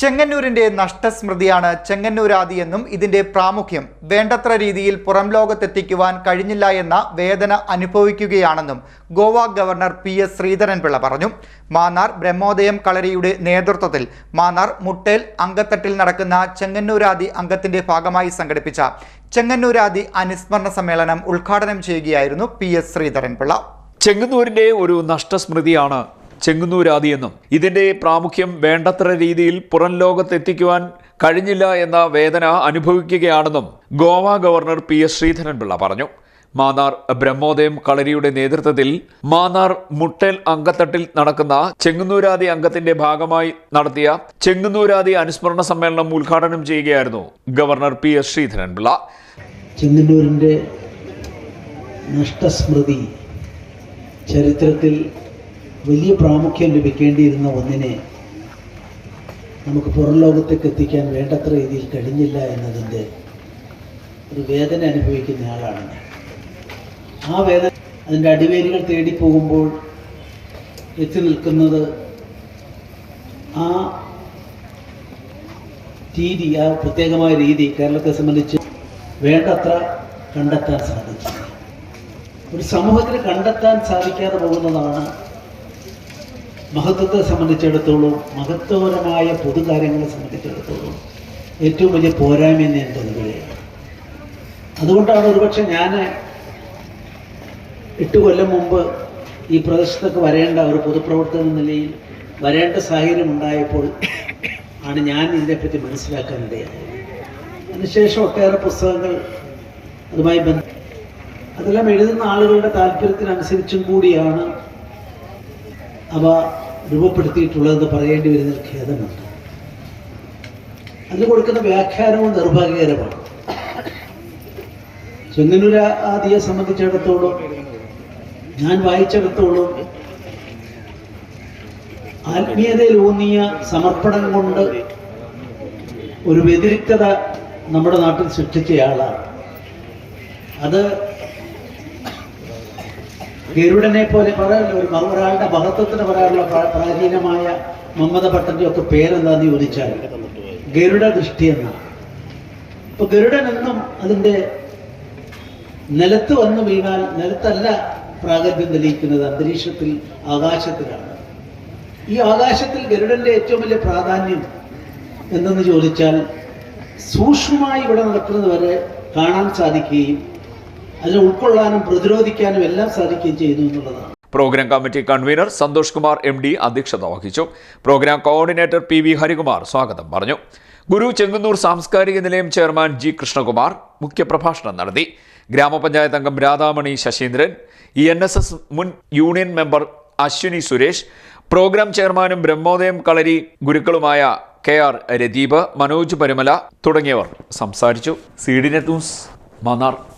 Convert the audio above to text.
ചെങ്ങന്നൂരിന്റെ നഷ്ടസ്മൃതിയാണ് ചെങ്ങന്നൂരാദി എന്നും ഇതിന്റെ പ്രാമുഖ്യം. വേണ്ടത്ര രീതിയിൽ പുറം ലോകത്തെത്തിക്കുവാൻ കഴിഞ്ഞില്ല എന്ന വേദന അനുഭവിക്കുകയാണെന്നും Goa governor P S Sreedharan Pillai പറഞ്ഞു. മാന്നാർ ബ്രഹ്മോദയം കളരിയുടെ നേതൃത്വത്തിൽ മാന്നാർ മുട്ടേൽ അങ്കത്തട്ടിൽ നടക്കുന്ന ചെങ്ങന്നൂരാദി അംഗത്തിന്റെ ഭാഗമായി സംഘടിപ്പിച്ച ചെങ്ങന്നൂരാദി അനുസ്മരണ സമ്മേളനം ഉദ്ഘാടനം ചെയ്യുകയായിരുന്നു പി എസ് ശ്രീധരൻപിള്ള. ചെങ്ങന്നൂരിന്റെ ഒരു നഷ്ടസ്മൃതിയാണ് ചെങ്ങന്നൂരാദിയെന്നും ഇതിന്റെ പ്രാമുഖ്യം വേണ്ടത്ര രീതിയിൽ പുറം ലോകത്തെത്തിക്കുവാൻ കഴിഞ്ഞില്ല എന്ന വേദന അനുഭവിക്കുകയാണെന്നും Goa governor P S Sreedharan Pillai പറഞ്ഞു. മാന്നാർ ബ്രഹ്മോദയം കളരിയുടെ നേതൃത്വത്തിൽ മാന്നാർ മുട്ടൽ അങ്കത്തട്ടിൽ നടക്കുന്ന ചെങ്ങുന്നൂരാതി അംഗത്തിന്റെ ഭാഗമായി നടത്തിയ ചെങ്ങുന്നൂരാതി അനുസ്മരണ സമ്മേളനം ഉദ്ഘാടനം ചെയ്യുകയായിരുന്നു ഗവർണർ പി എസ് ശ്രീധരൻപിള്ള. ചെങ്ങന്നൂരിന്റെ നഷ്ടസ്മൃതി ചരിത്രത്തിൽ വലിയ പ്രാമുഖ്യം ലഭിക്കേണ്ടിയിരുന്ന ഒന്നിനെ നമുക്ക് പുറം ലോകത്തേക്ക് എത്തിക്കാൻ വേണ്ടത്ര രീതിയിൽ കഴിഞ്ഞില്ല എന്നതിന്റെ ഒരു വേദന അനുഭവിക്കുന്ന ആളാണ് ആ വേദന അതിന്റെ അടിവേരുകൾ തേടി പോകുമ്പോൾ എത്തി നിൽക്കുന്നത് ആ രീതി ആ പ്രത്യേകമായ രീതി കേരളത്തെ സംബന്ധിച്ച് വേണ്ടത്ര കണ്ടെത്താൻ സാധിച്ചു ഒരു സമൂഹത്തിന് കണ്ടെത്താൻ സാധിക്കാതെ പോകുന്നതാണ് മഹത്വത്തെ സംബന്ധിച്ചിടത്തോളം മഹത്വപരമായ പൊതുകാര്യങ്ങളെ സംബന്ധിച്ചിടത്തോളം ഏറ്റവും വലിയ പോരായ്മ എന്ന് ഞാൻ കരുതുകയാണ് അതുകൊണ്ടാണ് ഒരുപക്ഷെ ഞാൻ എട്ട് കൊല്ലം മുമ്പ് ഈ പ്രദേശത്തൊക്കെ വരേണ്ട ഒരു പൊതുപ്രവർത്തകൻ എന്ന നിലയിൽ വരേണ്ട സാഹചര്യം ഉണ്ടായപ്പോൾ ആണ് ഞാൻ ഇതിനെപ്പറ്റി മനസ്സിലാക്കാനിടയായത് അതിനുശേഷം ഒട്ടേറെ പുസ്തകങ്ങൾ അതുമായി ബന്ധ അതെല്ലാം എഴുതുന്ന ആളുകളുടെ താല്പര്യത്തിനനുസരിച്ചും കൂടിയാണ് അവ രൂപപ്പെടുത്തിയിട്ടുള്ളതെന്ന് പറയേണ്ടി വരുന്ന ഖേദമുണ്ട്. അതിന് കൊടുക്കുന്ന വ്യാഖ്യാനവും നിർഭാഗ്യകരമാണ്. ചെങ്ങന്നൂർ ആദിയെ സംബന്ധിച്ചിടത്തോളം ഞാൻ വായിച്ചിടത്തോളം ആത്മീയതയിലൂന്നിയ സമർപ്പണം കൊണ്ട് ഒരു വ്യതിരിക്തത നമ്മുടെ നാട്ടിൽ സൃഷ്ടിച്ചയാളാണ്. അത് ഗരുഡനെ പോലെ പറയാനുള്ള ഒരു ഒരാളുടെ മഹത്വത്തിന് പറയാനുള്ള പ്രാചീനമായ മമ്മത ഭട്ടന്റെ ഒക്കെ പേരെന്താന്ന് ചോദിച്ചാൽ ഗരുഡ ദൃഷ്ടി എന്നാണ് അപ്പൊ ഗരുഡൻ എന്നും അതിന്റെ നിലത്ത് വന്നു വീണാൽ നിലത്തല്ല പ്രാഗല്യം തെളിയിക്കുന്നത് അന്തരീക്ഷത്തിൽ ആകാശത്തിലാണ്. ഈ ആകാശത്തിൽ ഗരുഡന്റെ ഏറ്റവും വലിയ പ്രാധാന്യം എന്തെന്ന് ചോദിച്ചാൽ സൂക്ഷ്മമായി ഇവിടെ നടക്കുന്നത് വരെ കാണാൻ സാധിക്കുകയും അതിനെ ഉൾക്കൊള്ളാനും പ്രതിരോധിക്കാനും എല്ലാം സാധിക്കുകയും ചെയ്തു എന്നുള്ളതാണ്. Program committee convener Santhosh Kumar M D അധ്യക്ഷത വഹിച്ചു. Program coordinator P V Harikumar സ്വാഗതം പറഞ്ഞു. ഗുരു ചെങ്ങന്നൂർ സാംസ്കാരിക നിലയം ചെയർമാൻ ജി കൃഷ്ണകുമാർ മുഖ്യപ്രഭാഷണം നടത്തി. ഗ്രാമപഞ്ചായത്ത് അംഗം Radhamani Sasheendran E N S S മുൻ union member Ashwini Suresh program ചെയർമാനും ബ്രഹ്മോദയം കളരി ഗുരുക്കളുമായ കെ ആർ രതീപ് മനോജ് പരിമല തുടങ്ങിയവർ സംസാരിച്ചു. C D net news Mannar.